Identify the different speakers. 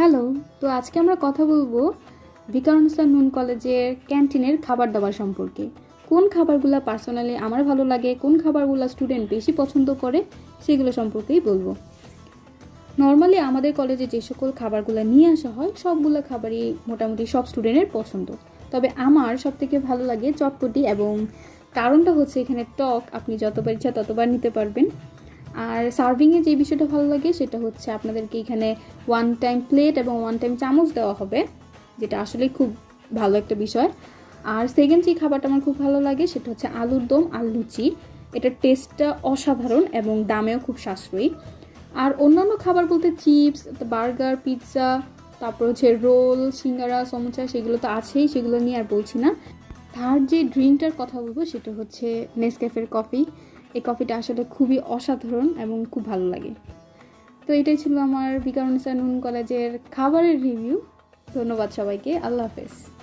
Speaker 1: Hello, তো আজকে আমরা কথা বলব ইসলাম নুন কলেজের ক্যান্টিনের খাবার দাবার সম্পর্কে। কোন খাবারগুলো পার্সোনালি আমার ভালো লাগে, কোন খাবারগুলো স্টুডেন্ট বেশি পছন্দ করে, সেগুলো সম্পর্কেই বলব। নর্মালি আমাদের কলেজে যে সকল খাবারগুলো নিয়ে আসা হয়, সবগুলো খাবারই মোটামুটি সব স্টুডেন্টের পছন্দ। তবে আমার সবথেকে ভালো লাগে চটপটি এবং কারণটা হচ্ছে এখানে টক, আপনি যতবার ইচ্ছা ততবার নিতে পারবেন। আর সার্ভিংয়ে যে বিষয়টা ভালো লাগে সেটা হচ্ছে আপনাদেরকে এখানে ওয়ান টাইম প্লেট এবং ওয়ান টাইম চামচ দেওয়া হবে, যেটা আসলে খুব ভালো একটা বিষয়। আর সেকেন্ড যে খাবারটা আমার খুব ভালো লাগে সেটা হচ্ছে আলুর দম আর লুচি। এটার টেস্টটা অসাধারণ এবং দামেও খুব সাশ্রয়ী। আর অন্যান্য খাবার বলতে চিপস বার্গার পিৎজা তারপর হচ্ছে রোল সিঙ্গারা, সমোসা, সেগুলো তো আছেই, সেগুলো নিয়ে আর বলছি না। তার যে ড্রিঙ্কটার কথা বলব সেটা হচ্ছে নেসক্যাফের কফি এই কফিটা আসলে খুবই অসাধারণ এবং খুব ভালো লাগে। তো এটাই ছিল আমার বিকারণ সানুন কলেজের খাবারের রিভিউ ধন্যবাদ সবাইকে। আল্লাহ হাফেজ।